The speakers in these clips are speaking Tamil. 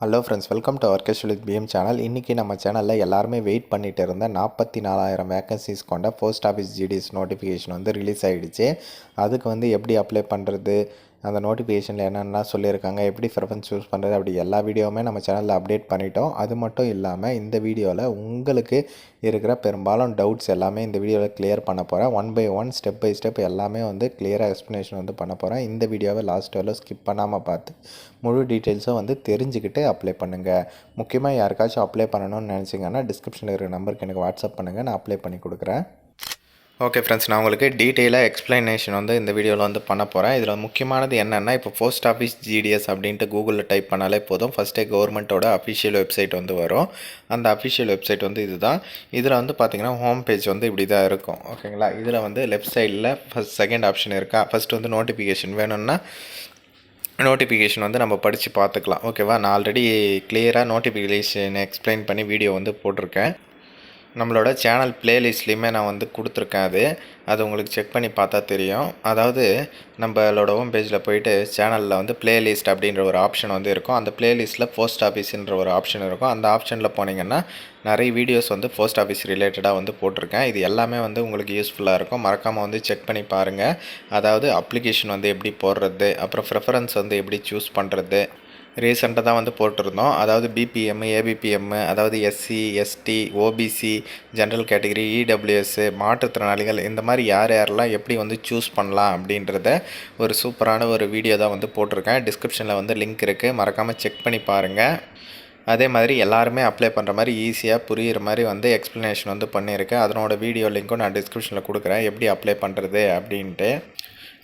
ஹலோ ஃப்ரெண்ட்ஸ் வெல்கம் டு ஒர்க்கேஷ் வித் பிஎம் சேனல் இன்றைக்கி நம்ம சேனலில் எல்லாருமே வெயிட் பண்ணிட்டு இருந்த நாற்பத்தி நாலாயிரம் வேகன்சிஸ் கொண்ட போஸ்ட் ஆஃபீஸ் ஜிடிஎஸ் நோட்டிஃபிகேஷன் வந்து ரிலீஸ் ஆகிடுச்சு அதுக்கு வந்து எப்படி அப்ளை பண்ணுறது அந்த நோட்டிஃபிகேஷனில் என்னென்னா சொல்லியிருக்காங்க எப்படி ப்ரிஃபரன்ஸ் சூஸ் பண்ணுறது அப்படி எல்லா வீடியோவுமே நம்ம சேனலில் அப்டேட் பண்ணிட்டோம். அது மட்டும் இல்லாமல் இந்த வீடியோவில் உங்களுக்கு இருக்கிற பெரும்பாலும் டவுட்ஸ் எல்லாமே இந்த வீடியோவில் கிளியர் பண்ண போகிறேன் one by one step by step எல்லாமே வந்து கிளியராக எக்ஸ்ப்ளனேஷன் வந்து பண்ண போகிறேன் இந்த வீடியோவை லாஸ்ட் வரல ஸ்கிப் பண்ணாமல் பார்த்து முழு டீட்டெயில்ஸும் வந்து தெரிஞ்சுக்கிட்டு அப்ளை பண்ணுங்கள் முக்கியமாக யாருக்காச்சும் அப்ளை பண்ணணும்னு நினச்சிங்கன்னா டிஸ்கிரிப்ஷனில் இருக்கிற நம்பருக்கு எனக்கு வாட்ஸ்அப் பண்ணுங்கள் நான் அப்ளை பண்ணி கொடுக்குறேன். ஓகே ஃப்ரெண்ட்ஸ் நான் உங்களுக்கு டீட்டெயிலாக எக்ஸ்ப்ளனேஷன் வந்து இந்த வீடியோவில் வந்து பண்ண போகிறேன் இதில் முக்கியமானது என்னென்னா இப்போ போஸ்ட் ஆஃபீஸ் ஜிடிஎஸ் அப்படின்ட்டு கூகுளில் டைப் பண்ணாலே போதும். ஃபஸ்ட்டே கவர்மெண்ட்டோட அஃபிஷியல் வெப்சைட் வந்து வரும். அந்த அஃபிஷியல் வெப்சைட் வந்து இதுதான். இதில் வந்து பார்த்திங்கன்னா ஹோம் பேஜ் வந்து இப்படி தான் இருக்கும் ஓகேங்களா இதில் வந்து லெஃப்ட் சைடில் ஃபஸ்ட் செகண்ட் ஆப்ஷன் இருக்கா? ஃபஸ்ட்டு வந்து நோட்டிஃபிகேஷன் வேணும்னா நோட்டிஃபிகேஷன் வந்து நம்ம படித்து பார்த்துக்கலாம். ஓகேவா நான் ஆல்ரெடி கிளியராக நோட்டிஃபிகேஷன் எக்ஸ்பிளைன் பண்ணி வீடியோ வந்து போட்டிருக்கேன். நம்மளோட சேனல் பிளேலிஸ்ட்லேயுமே நான் வந்து கொடுத்துருக்கேன் அது. அது உங்களுக்கு செக் பண்ணி பார்த்தா தெரியும். அதாவது நம்மளோட ஹோம் பேஜில் போயிட்டு சேனலில் வந்து பிளேலிஸ்ட் அப்படின்ற ஒரு ஆப்ஷன் வந்து இருக்கும். அந்த பிளேலிஸ்ட்டில் போஸ்ட் ஆஃபீஸுன்ற ஒரு ஆப்ஷன் இருக்கும். அந்த ஆப்ஷனில் போனீங்கன்னா நிறைய வீடியோஸ் வந்து போஸ்ட் ஆஃபீஸ் ரிலேட்டடாக வந்து போட்டிருக்கேன். இது எல்லாமே வந்து உங்களுக்கு யூஸ்ஃபுல்லாக இருக்கும். மறக்காமல் வந்து செக் பண்ணி பாருங்கள் அதாவது அப்ளிகேஷன் வந்து எப்படி போடுறது அப்புறம் ப்ரிஃபரன்ஸ் வந்து எப்படி சூஸ் பண்ணுறது ரீசெண்டாக தான் வந்து போட்டிருந்தோம். அதாவது பிபிஎம் ஏபிபிஎம் அதாவது SC ST OBC general category EWS மாற்றுத்திறனாளிகள் இந்த மாதிரி யார் யாரெல்லாம் எப்படி வந்து சூஸ் பண்ணலாம் அப்படின்றத ஒரு சூப்பரான ஒரு வீடியோ தான் வந்து போட்டிருக்கேன். டிஸ்கிரிப்ஷனில் வந்து லிங்க் இருக்குது மறக்காமல் செக் பண்ணி பாருங்கள் அதே மாதிரி எல்லாருமே அப்ளை பண்ணுற மாதிரி ஈஸியாக புரிகிற மாதிரி வந்து எக்ஸ்ப்ளனேஷன் வந்து பண்ணியிருக்கேன் அதனோட வீடியோ லிங்க்கும் நான் டிஸ்கிரிப்ஷனில் கொடுக்குறேன். எப்படி அப்ளை பண்ணுறது அப்படின்ட்டு.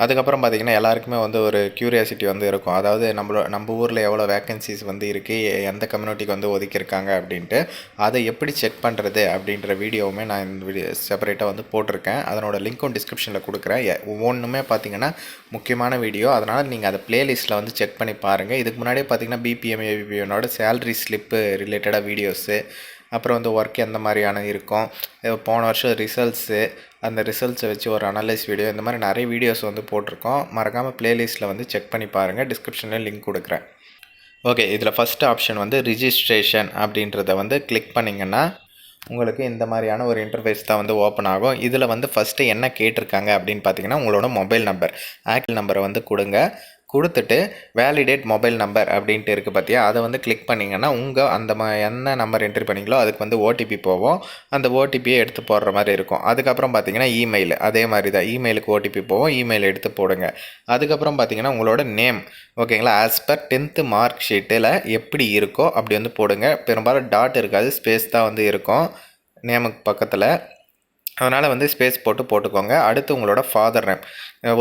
அதுக்கப்புறம் பார்த்திங்கன்னா எல்லாருக்குமே வந்து ஒரு க்யூரியாசிட்டி வந்து இருக்கும். அதாவது நம்மளோ நம்ம ஊரில் எவ்வளோ வேக்கன்சிஸ் வந்து இருக்குது எந்த கம்யூனிட்டிக்கு வந்து ஒதுக்கியிருக்காங்க அப்படின்ட்டு அதை எப்படி செக் பண்ணுறது அப்படின்ற வீடியோவுமே நான் இந்த வீடியோ செப்பரேட்டாக வந்து போட்டிருக்கேன். அதனோட லிங்க்கும் டிஸ்கிரிப்ஷனில் கொடுக்குறேன். ஒவ்வொன்றுமே பார்த்தீங்கன்னா முக்கியமான வீடியோ. அதனால் நீங்கள் அதை ப்ளேலிஸ்ட்டில் வந்து செக் பண்ணி பாருங்கள் இதுக்கு முன்னாடியே பார்த்தீங்கன்னா பிபிஎம் ஏபிபிஎனோட சேலரி ஸ்லிப்பு ரிலேட்டடாக வீடியோஸு அப்புறம் வந்து ஒர்க் எந்த மாதிரியான இருக்கும்? போன வருஷம் ரிசல்ட்ஸு அந்த ரிசல்ட்ஸை வச்சு ஒரு அனலைஸ் வீடியோ இந்த மாதிரி நிறைய வீடியோஸ் வந்து போட்டிருக்கோம். மறக்காமல் ப்ளேலிஸ்ட்டில் வந்து செக் பண்ணி பாருங்கள் டிஸ்கிரிப்ஷனில் லிங்க் கொடுக்குறேன். ஓகே இதில் ஃபஸ்ட் ஆப்ஷன் வந்து ரிஜிஸ்ட்ரேஷன் அப்படின்றத வந்து கிளிக் பண்ணிங்கன்னா உங்களுக்கு இந்த மாதிரியான ஒரு இன்டர்ஃபேஸ் தான் வந்து ஓப்பன் ஆகும். இதில் வந்து ஃபஸ்ட்டு என்ன கேட்டிருக்காங்க அப்படின்னு பார்த்தீங்கன்னா உங்களோட மொபைல் நம்பர் ஆக்டிவ் நம்பரை வந்து கொடுங்க. கொடுத்துட்டு வேலிடேட் மொபைல் நம்பர் அப்படின்ட்டு இருக்குது பார்த்தியா அதை வந்து கிளிக் பண்ணிங்கன்னா உங்கள் அந்த ம என்ன நம்பர் என்ட்ரி பண்ணீங்களோ அதுக்கு வந்து ஓடிபி போவோம் அந்த ஓடிபியை எடுத்து போடுற மாதிரி இருக்கும். அதுக்கப்புறம் பார்த்தீங்கன்னா இமெயில் அதே மாதிரி தான். இமெயிலுக்கு ஓடிபி போவோம் இமெயில் எடுத்து போடுங்க. அதுக்கப்புறம் பார்த்தீங்கன்னா உங்களோட நேம் ஓகேங்களா ஆஸ் பர் டென்த்து மார்க் ஷீட்டில் எப்படி இருக்கோ அப்படி வந்து போடுங்க. பெரும்பாலும் டாட் இருக்காது ஸ்பேஸ் தான் வந்து இருக்கும். நேமுக்கு பக்கத்தில். அதனால் வந்து ஸ்பேஸ் போட்டு போட்டுக்கோங்க. அடுத்து உங்களோட ஃபாதர் நேம்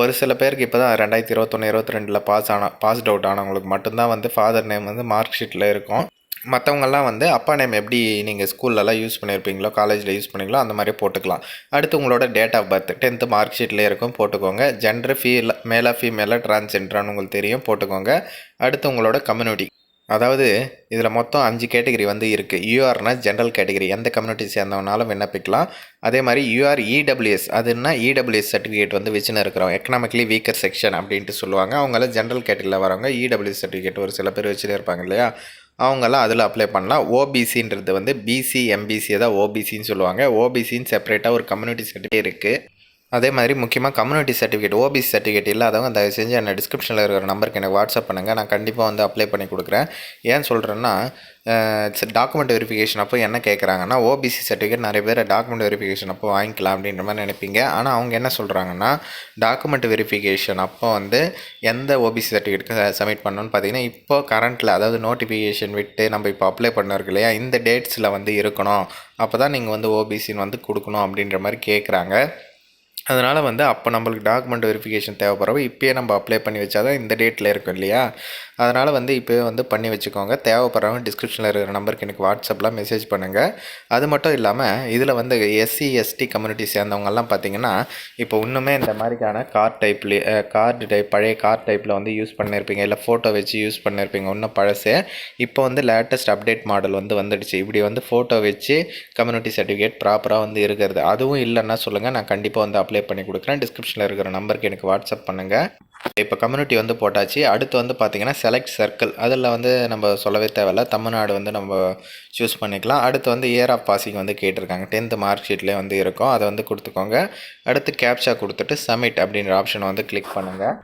ஒரு சில பேருக்கு இப்போ தான் ரெண்டாயிரத்தி இருபத்தொன்று இருபத்தி ரெண்டில் பாஸ் ஆன பாஸ்ட் அவுட் ஆனவங்களுக்கு மட்டும்தான் வந்து ஃபாதர் நேம் வந்து மார்க் ஷீட்டில் இருக்கும். மற்றவங்கெல்லாம் வந்து அப்பா நேம் எப்படி நீங்கள் ஸ்கூல்லலாம் யூஸ் பண்ணியிருப்பீங்களோ காலேஜில் யூஸ் பண்ணீங்களோ அந்த மாதிரி போட்டுக்கலாம். அடுத்து உங்களோட date of birth tenth mark ஷீட்லேயே இருக்கும் போட்டுக்கோங்க. ஜென்டர் ஃபீல் மேலா ஃபீமேலாக டிரான்ஸ்ஜெண்டரானு உங்களுக்கு தெரியும் போட்டுக்கோங்க. அடுத்து உங்களோட கம்யூனிட்டி அதாவது இதில் மொத்தம் அஞ்சு கேட்டகரி வந்து இருக்குது யூஆர்னா ஜென்ரல் கேட்டகரி எந்த கம்யூனிட்டி சேர்ந்தவனாலும் விண்ணப்பிக்கலாம். அதே மாதிரி யூஆர் இடபிள்யூஎஸ் அதுனா இடபிள்யூஎஸ் சர்டிஃபிகேட் வந்து வச்சுன்னு இருக்கிறோம். எக்கனாமிக்கலி வீக்கர் செக்ஷன் அப்படின்ட்டு சொல்லுவாங்க. அவங்களாம் ஜென்ரல் கேட்டகரியில் வரவங்க இடபிள்யூஎஸ் சர்டிஃபிகேட் ஒரு சில பேர் வச்சுட்டு இருப்பாங்க இல்லையா? அவங்கெல்லாம் அதில் அப்ளை பண்ணலாம். ஓபிசின்றது வந்து பிசி எம்பிசி தான் ஓபிசின்னு சொல்லுவாங்க. ஓபிசின்னு செப்பரேட்டாக ஒரு கம்யூனிட்டி சர்டிஃபிகேட் இருக்குது அதே மாதிரி முக்கியமாக கம்யூனிட்டி சர்டிஃபிகேட் ஓபிசி சர்டிஃபிகேட் இல்லாதவங்க தயவு செஞ்சு என்ன டிஸ்கிரிப்ஷனில் இருக்கிற நம்பருக்கு எனக்கு வாட்ஸ்அப் பண்ணுங்கள் நான் கண்டிப்பாக வந்து அப்ளை பண்ணி கொடுக்குறேன். ஏன் சொல்கிறேன்னா டாக்குமெண்ட் வெரிஃபிகேஷன் அப்போ என்ன கேட்குறாங்கன்னா ஓபிசி சர்டிஃபிகேட் நிறைய பேர் டாக்குமெண்ட் வெரிஃபிகேஷன் அப்போ வாங்கிக்கலாம் அப்படின்ற மாதிரி நினைப்பீங்க. ஆனால் அவங்க என்ன சொல்கிறாங்கன்னா டாக்குமெண்ட் வெரிஃபிகேஷன் அப்போ வந்து எந்த ஓபிசி சர்டிஃபிகேட்டுக்கு சப்மிட் பண்ணணும்னு பார்த்தீங்கன்னா இப்போ கரண்ட்டில் அதாவது நோட்டிஃபிகேஷன் விட்டு நம்ம இப்போ அப்ளை பண்ணிருக்கு இல்லையா இந்த டேட்ஸில் வந்து இருக்கணும். அப்போ தான் நீங்கள் வந்து ஓபிசின்னு வந்து கொடுக்கணும் அப்படின்ற மாதிரி கேட்குறாங்க அதனால் வந்து அப்போ நம்மளுக்கு டாக்குமெண்ட் வெரிஃபிகேஷன் தேவைப்படுறவ இப்போயே நம்ம அப்ளை பண்ணி வச்சா தான் இந்த டேட்டில் இருக்கும் இல்லையா? அதனால் வந்து இப்போயே வந்து பண்ணி வச்சுக்கோங்க. தேவைப்படுறவங்க டிஸ்கிரிப்ஷனில் இருக்கிற நம்பருக்கு எனக்கு வாட்ஸ்அப்பில் மெசேஜ் பண்ணுங்கள் அது மட்டும் இல்லாமல் இதில் வந்து எஸ்சி எஸ்டி கம்யூனிட்டி சேர்ந்தவங்கெல்லாம் பார்த்தீங்கன்னா இப்போ இன்னுமே இந்த மாதிரிக்கான கார் டைப்லேயே கார்டு டைப் பழைய கார் டைப்பில் வந்து யூஸ் பண்ணியிருப்பீங்க இல்லை ஃபோட்டோ வச்சு யூஸ் பண்ணியிருப்பீங்க இன்னும் பழசு. இப்போ வந்து லேட்டஸ்ட் அப்டேட் மாடல் வந்து வந்துடுச்சு. இப்படி வந்து ஃபோட்டோ வச்சு கம்யூனிட்டி சர்டிஃபிகேட் ப்ராப்பராக வந்து இருக்கிறது. அதுவும் இல்லைன்னா சொல்லுங்கள் நான் கண்டிப்பாக வந்து அப்ளை பண்ணி கொடுக்குறேன். டிஸ்கிரிப்ஷனில் இருக்கிற நம்பருக்கு எனக்கு வாட்ஸ்அப் பண்ணுங்கள் இப்போ கம்யூனிட்டி வந்து போட்டாச்சு. அடுத்து வந்து பார்த்தீங்கன்னா செலக்ட் சர்க்கிள் அதில் வந்து நம்ம சொல்லவே தேவையில்ல. தமிழ்நாடு வந்து நம்ம சூஸ் பண்ணிக்கலாம். அடுத்து வந்து இயர் ஆஃப் பாசிங் வந்து கேட்டிருக்காங்க. டென்த்து மார்க் ஷீட்லேயே வந்து இருக்கும். அதை வந்து கொடுத்துக்கோங்க. அடுத்து கேப்ஷா கொடுத்துட்டு சப்மிட் அப்படின்ற ஆப்ஷனை வந்து கிளிக் பண்ணுங்கள்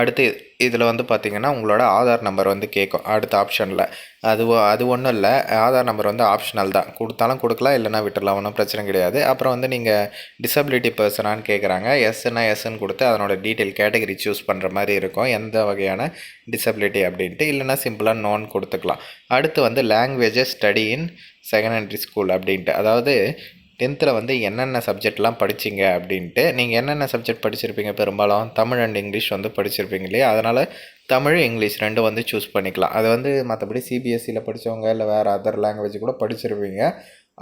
அடுத்து இதில் வந்து பார்த்தீங்கன்னா உங்களோட ஆதார் நம்பர் வந்து கேட்கும் அடுத்த ஆப்ஷனில். அது அது ஒன்றும் இல்லை. ஆதார் நம்பர் வந்து ஆப்ஷனல் தான். கொடுத்தாலும் கொடுக்கலாம் இல்லைனா விட்டுடலாம். ஒன்றும் பிரச்சனை கிடையாது. அப்புறம் வந்து நீங்கள் டிசபிலிட்டி பர்சனான்னு கேட்குறாங்க. எஸ்ன்னா எஸ்ன்னு கொடுத்து அதனோட டீட்டெயில் கேட்டகரி சூஸ் பண்ணுற மாதிரி இருக்கும். எந்த வகையான டிசபிலிட்டி அப்படின்ட்டு. இல்லைனா சிம்பிளாக நோன் கொடுத்துக்கலாம். அடுத்து வந்து languages study in secondary school அப்படின்ட்டு. அதாவது டென்த்தில் வந்து என்னென்ன சப்ஜெக்ட்லாம் படிச்சீங்க அப்படின்ட்டு நீங்கள் என்னென்ன சப்ஜெக்ட் படிச்சிருப்பீங்க பெரும்பாலும் தமிழ் அண்ட் இங்கிலீஷ் வந்து படிச்சிருப்பீங்க இல்லையா? அதனால் தமிழ் இங்கிலீஷ் ரெண்டும் வந்து சூஸ் பண்ணிக்கலாம். அது வந்து மற்றபடி சிபிஎஸ்சியில் படித்தவங்க இல்லை வேறு அதர் லாங்குவேஜ் கூட படிச்சிருப்பீங்க.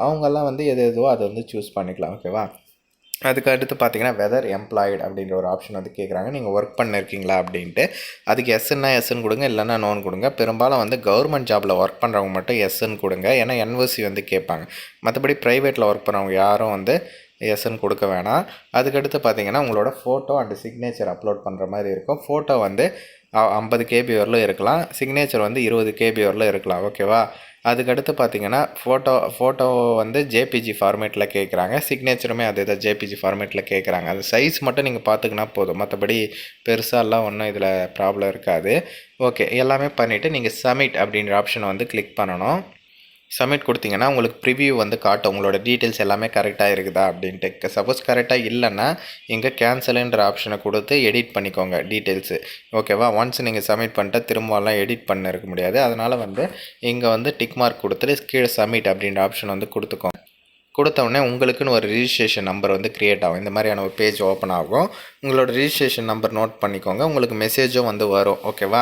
அவங்கெல்லாம் வந்து எது எதுவோ அதை வந்து சூஸ் பண்ணிக்கலாம் ஓகேவா அதுக்கு அடுத்து பார்த்தீங்கன்னா வெதர் எம்ப்ளாய்டு அப்படின்ற ஒரு ஆப்ஷன் வந்து கேட்குறாங்க நீங்கள் ஒர்க் பண்ணிருக்கீங்களா அப்படின்ட்டு. அதுக்கு எஸ்என்னா எஸ்ன்னு கொடுங்க இல்லைன்னா நோன் கொடுங்க. பெரும்பாலும் வந்து கவர்மெண்ட் ஜாபில் ஒர்க் பண்ணுறவங்க மட்டும் எஸ்ன்னு கொடுங்க. ஏன்னா என்ஓசி வந்து கேட்பாங்க. மற்றபடி ப்ரைவேட்டில் ஒர்க் பண்ணுறவங்க யாரும் வந்து எஸ்ன்னு கொடுக்க வேணாம். அதுக்கடுத்து பார்த்தீங்கன்னா உங்களோட ஃபோட்டோ அண்ட் சிக்னேச்சர் அப்லோட் பண்ணுற மாதிரி இருக்கும். ஃபோட்டோ வந்து ஐம்பது கேபி வரலும் இருக்கலாம். சிக்னேச்சர் வந்து இருபது கேபி வரலும் இருக்கலாம். ஓகேவா அதுக்கடுத்து பார்த்தீங்கன்னா ஃபோட்டோ ஃபோட்டோ வந்து ஜேபிஜி ஃபார்மேட்டில் கேட்குறாங்க சிக்னேச்சருமே அதே தான் ஜேபிஜி ஃபார்மேட்டில் கேட்குறாங்க அது சைஸ் மட்டும் நீங்கள் பார்த்துக்கினா போதும். மற்றபடி பெருசாலாம் ஒன்றும் இதில் ப்ராப்ளம் இருக்காது. ஓகே எல்லாமே பண்ணிவிட்டு நீங்கள் சமிட் அப்படின்ற ஆப்ஷனை வந்து கிளிக் பண்ணணும். சப்மிட் கொடுத்தீங்கன்னா உங்களுக்கு ப்ரிவியூ வந்து காட்டும். உங்களோட டீட்டெயில்ஸ் எல்லாமே கரெக்டாக இருக்குதா அப்படின்ட்டு. சப்போஸ் கரெக்டாக இல்லைன்னா இங்கே கேன்சலுன்ற ஆப்ஷனை கொடுத்து எடிட் பண்ணிக்கோங்க டீட்டெயில்ஸு ஓகேவா ஒன்ஸ் நீங்கள் சப்மிட் பண்ணிட்டா திரும்பலாம் எடிட் பண்ண இருக்க முடியாது. அதனால் வந்து இங்கே வந்து டிக் மார்க் கொடுத்துட்டு கீழே சப்மிட் அப்படின்ற ஆப்ஷன் வந்து கொடுத்துக்கோங்க. கொடுத்தவுடனே உங்களுக்குன்னு ஒரு ரிஜிஸ்ட்ரேஷன் நம்பர் வந்து க்ரியேட் ஆகும். இந்த மாதிரியான ஒரு பேஜ் ஓப்பன் ஆகும். உங்களோட ரிஜிஸ்ட்ரேஷன் நம்பர் நோட் பண்ணிக்கோங்க. உங்களுக்கு மெசேஜும் வந்து வரும். ஓகேவா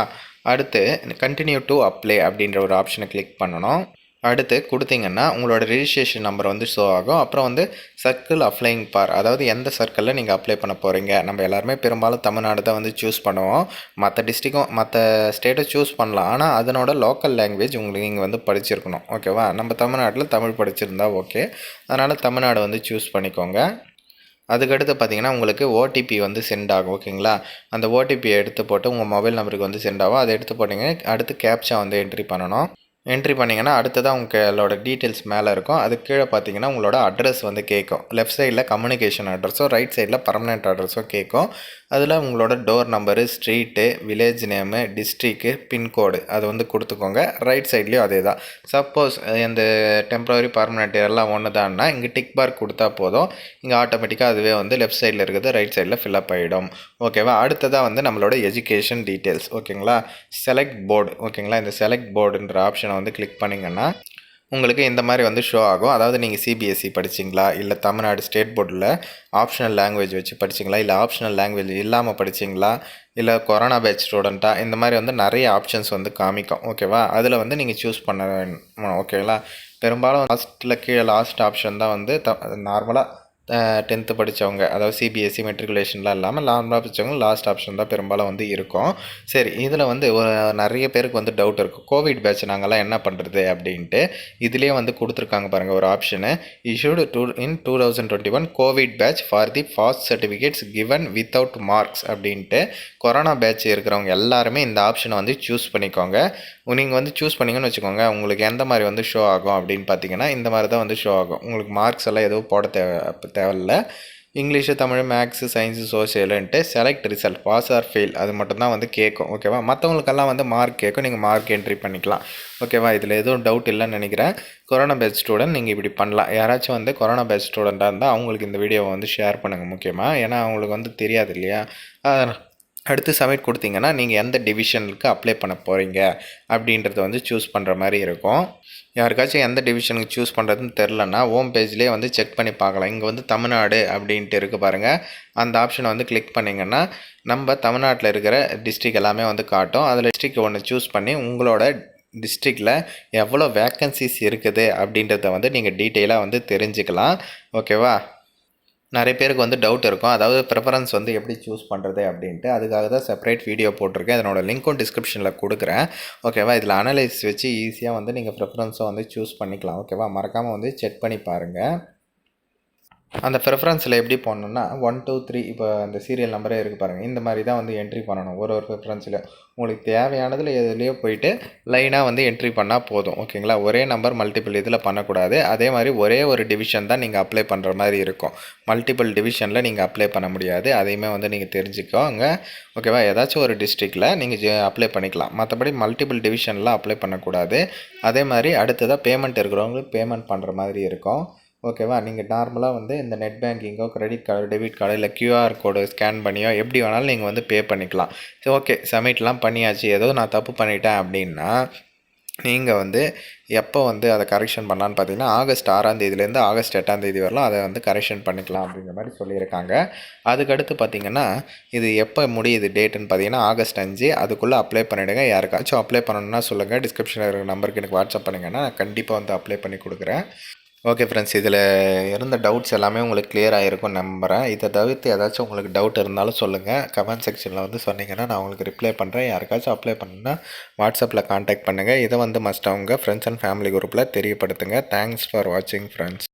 அடுத்து கண்டினியூ டு அப்ளை அப்படின்ற ஒரு ஆப்ஷனை கிளிக் பண்ணணும். அடுத்து கொடுத்தீங்கன்னா உங்களோட ரிஜிஸ்ட்ரேஷன் நம்பர் வந்து ஷோ ஆகும். அப்புறம் வந்து சர்க்கிள் அப்ளைங் பார் அதாவது எந்த சர்க்கிளில் நீங்கள் அப்ளை பண்ண போகிறீங்க நம்ம எல்லாருமே பெரும்பாலும் தமிழ்நாடு தான் வந்து சூஸ் பண்ணுவோம். மற்ற டிஸ்ட்ரிக்கும் மற்ற ஸ்டேட்டை சூஸ் பண்ணலாம். ஆனால் அதனோட லோக்கல் லாங்குவேஜ் உங்களுக்கு நீங்கள் வந்து படிச்சிருக்கணும். ஓகேவா நம்ம தமிழ்நாட்டில் தமிழ் படிச்சிருந்தா ஓகே அதனால் தமிழ்நாடு வந்து சூஸ் பண்ணிக்கோங்க. அதுக்கடுத்து பார்த்தீங்கன்னா உங்களுக்கு ஓடிபி வந்து சென்ட் ஆகும். ஓகேங்களா அந்த ஓடிபியை எடுத்து போட்டு உங்கள் மொபைல் நம்பருக்கு வந்து சென்ட் ஆகும். அதை எடுத்து போட்டிங்க அடுத்து கேப்சா வந்து என்ட்ரி பண்ணணும். என்ட்ரி பண்ணிங்கன்னா அடுத்ததாக உங்களோட டீட்டெயில்ஸ் மேலே இருக்கும். அது கீழே பார்த்தீங்கன்னா உங்களோட அட்ரஸ் வந்து கேட்கும். லெஃப்ட் சைடில் கம்யூனிகேஷன் அட்ரஸும் ரைட் சைடில் பர்மனெண்ட் அட்ரஸும் கேட்கும். அதில் உங்களோட door number street village name district pincode அது வந்து கொடுத்துக்கோங்க. ரைட் சைட்லேயும் அதே தான் சப்போஸ் இந்த டெம்ப்ரவரி பர்மனெண்ட் எல்லாம் ஒன்று தான்னா இங்கே டிக் பார் கொடுத்தா போதும். இங்கே ஆட்டோமேட்டிக்காக அதுவே வந்து லெஃப்ட் சைடில் இருக்கிறது ரைட் சைடில் ஃபில்அப் ஆகிடும் ஓகேவா? அடுத்ததாக வந்து நம்மளோட எஜுகேஷன் டீட்டெயில்ஸ் ஓகேங்களா? செலக்ட் போர்டு ஓகேங்களா? இந்த செலக்ட் போர்டுன்ற ஆப்ஷனை வந்து கிளிக் பண்ணிங்கன்னா உங்களுக்கு இந்த மாதிரி வந்து ஷோ ஆகும். அதாவது நீங்கள் சிபிஎஸ்சி படிச்சிங்களா? இல்லை தமிழ்நாடு ஸ்டேட் போர்டில் ஆப்ஷனல் லாங்குவேஜ் வச்சு படிச்சிங்களா? இல்லை ஆப்ஷனல் லாங்குவேஜ் இல்லாமல் படிச்சிங்களா? இல்லை கொரோனா பேட்ச் ஸ்டூடெண்ட்டாக இந்த மாதிரி வந்து நிறைய ஆப்ஷன்ஸ் வந்து காமிக்கும். ஓகேவா? அதில் வந்து நீங்கள் சூஸ் பண்ண ஓகேங்களா? பெரும்பாலும் லாஸ்ட்டில் கீழே லாஸ்ட் ஆப்ஷன் தான் வந்து த நார்மலாக டென்த்து படித்தவங்க அதாவது சிபிஎஸ்சி மெட்ரிகுலேஷன்லாம் இல்லாமல் நார்மலாக படித்தவங்க லாஸ்ட் ஆப்ஷன் தான் பெரும்பாலும் வந்து இருக்கும். சரி இதில் வந்து நிறைய பேருக்கு வந்து டவுட் இருக்கும். கோவிட் பேட்ச் நாங்கள்லாம் என்ன பண்ணுறது அப்படின்ட்டு இதுலேயே வந்து கொடுத்துருக்காங்க பாருங்கள் ஒரு option issued to in two thousand twenty one covid batch for the fast certificates given without marks அப்படின்ட்டு. கொரோனா பேட்ச் இருக்கிறவங்க எல்லாருமே இந்த ஆப்ஷனை வந்து சூஸ் பண்ணிக்கோங்க. நீங்கள் வந்து சூஸ் பண்ணிங்கன்னு வச்சுக்கோங்க உங்களுக்கு எந்த மாதிரி வந்து ஷோ ஆகும் அப்படின்னு பார்த்தீங்கன்னா இந்த மாதிரி தான் வந்து ஷோ ஆகும். உங்களுக்கு மார்க்ஸ் எல்லாம் எதுவும் போட தேவை தேவையில்ல. English Tamil maths science சோஷியலுன்ட்டு select result pass or fail அது மட்டும்தான் வந்து கேட்கும் ஓகேவா மற்றவங்களுக்கெல்லாம் வந்து மார்க் கேட்கும் நீங்கள் மார்க் என்ட்ரி பண்ணிக்கலாம் ஓகேவா இதில் எதுவும் டவுட் இல்லைன்னு நினைக்கிறேன். கொரோனா பேஸ்ட் ஸ்டூடெண்ட் நீங்கள் இப்படி பண்ணலாம். யாராச்சும் வந்து கொரோனா பேஸ்ட் ஸ்டூடெண்ட்டாக இருந்தால் அவங்களுக்கு இந்த வீடியோவை வந்து ஷேர் பண்ணுங்கள் முக்கியமாக ஏன்னா அவங்களுக்கு வந்து தெரியாது இல்லையா? அதனால் அடுத்து சப்மிட் கொடுத்தீங்கன்னா நீங்கள் எந்த டிவிஷனுக்கு அப்ளை பண்ண போகிறீங்க அப்படின்றத வந்து சூஸ் பண்ணுற மாதிரி இருக்கும். யாருக்காச்சும் எந்த டிவிஷனுக்கு சூஸ் பண்ணுறதுன்னு தெரிலனா ஹோம் பேஜ்லேயே வந்து செக் பண்ணி பார்க்கலாம். இங்கே வந்து தமிழ்நாடு அப்படின்ட்டு இருக்குது பாருங்கள் அந்த ஆப்ஷனை வந்து கிளிக் பண்ணிங்கன்னா நம்ம தமிழ்நாட்டில் இருக்கிற டிஸ்ட்ரிக் எல்லாமே வந்து காட்டும். அதில் டிஸ்ட்ரிக் ஒன்று சூஸ் பண்ணி உங்களோட டிஸ்ட்ரிக்டில் எவ்வளோ வேக்கன்சிஸ் இருக்குது அப்படின்றத வந்து நீங்கள் டீட்டெயிலாக வந்து தெரிஞ்சுக்கலாம். ஓகேவா நிறைய பேருக்கு வந்து டவுட் இருக்கும். அதாவது ப்ரிஃபரன்ஸ் வந்து எப்படி சூஸ் பண்ணுறது அப்படின்ட்டு. அதுக்காக தான் செப்பரேட் வீடியோ போட்டிருக்கேன். இதனோட லிங்க்கும் டிஸ்கிரிப்ஷனில் கொடுக்குறேன். ஓகேவா இதில் அனலைஸ் வச்சு ஈஸியாக வந்து நீங்கள் ப்ரிஃபரன்ஸை வந்து சூஸ் பண்ணிக்கலாம். ஓகேவா மறக்காமல் வந்து செக் பண்ணி பாருங்கள் அந்த ப்ரிஃபரன்ஸில் எப்படி போடணுன்னா ஒன் டூ த்ரீ இப்போ அந்த சீரியல் நம்பரே இருக்குது பாருங்கள் இந்த மாதிரி தான் வந்து என்ட்ரி பண்ணணும். ஒரு ஒரு ப்ரிஃபரன்ஸில் உங்களுக்கு தேவையானதில் எதுலேயோ போயிட்டு லைனாக வந்து என்ட்ரி பண்ணால் போதும். ஓகேங்களா ஒரே நம்பர் மல்டிபிள் இதில் பண்ணக்கூடாது. அதே மாதிரி ஒரே ஒரு டிவிஷன் தான் நீங்கள் அப்ளை பண்ணுற மாதிரி இருக்கும். மல்டிபிள் டிவிஷனில் நீங்கள் அப்ளை பண்ண முடியாது. அதையுமே வந்து நீங்கள் தெரிஞ்சுக்கோங்க. ஓகேவா ஏதாச்சும் ஒரு டிஸ்ட்ரிக்டில் நீங்கள் அப்ளை பண்ணிக்கலாம். மற்றபடி மல்டிபிள் டிவிஷனில் அப்ளை பண்ணக்கூடாது. அதே மாதிரி அடுத்ததாக பேமெண்ட் இருக்கிறவங்களுக்கு பேமெண்ட் பண்ணுற மாதிரி இருக்கும். ஓகேவா? நீங்கள் நார்மலாக வந்து இந்த நெட் பேங்கிங்கோ கிரெடிட் கார்டு டெபிட் கார்டு இல்லை கியூஆர் கோடு ஸ்கேன் பண்ணியோ எப்படி வேணாலும் நீங்கள் வந்து பே பண்ணிக்கலாம். சரி ஓகே சப்மிட்லாம் பண்ணியாச்சு. ஏதோ நான் தப்பு பண்ணிட்டேன் அப்படின்னா நீங்கள் வந்து எப்போ வந்து அதை கரெக்ஷன் பண்ணலான்னு பார்த்தீங்கன்னா ஆகஸ்ட் ஆறாம் தேதியிலேருந்து ஆகஸ்ட் எட்டாம் தேதி வரலாம். அதை வந்து கரெக்ஷன் பண்ணிக்கலாம் அப்படிங்கிற மாதிரி சொல்லியிருக்காங்க. அதுக்கடுத்து பார்த்தீங்கன்னா இது எப்போ முடியுது டேட்டுன்னு பார்த்தீங்கன்னா ஆகஸ்ட் அஞ்சு. அதுக்குள்ளே அப்ளை பண்ணிவிடுங்க யாருக்காச்சும் அப்ளை பண்ணணும்னா சொல்லுங்கள் டிஸ்கிரிப்ஷனில் இருக்கிற நம்பருக்கு எனக்கு வாட்ஸ்அப் பண்ணுங்கன்னா நான் கண்டிப்பாக வந்து அப்ளை பண்ணி கொடுக்குறேன். ஓகே ஃப்ரெண்ட்ஸ் இதில் இருந்த டவுட்ஸ் எல்லாமே உங்களுக்கு கிளியர் ஆகிருக்கும் நம்புகிறேன் இதை தவிர்த்து ஏதாச்சும் உங்களுக்கு டவுட் இருந்தாலும் சொல்லுங்கள் கமெண்ட் செக்ஷனில் வந்து சொன்னீங்கன்னா நான் உங்களுக்கு ரிப்ளை பண்ணுறேன் யாருக்காச்சும் அப்ளை பண்ணால் வாட்ஸ்அப்பில் காண்டாக்ட் பண்ணுங்கள் இதை வந்து மஸ்ட் அவங்க ஃப்ரெண்ட்ஸ் அண்ட் ஃபேமிலி குரூப்பில் தெரியப்படுத்துங்க. தேங்க்ஸ் ஃபார் வாட்சிங் ஃப்ரெண்ட்ஸ்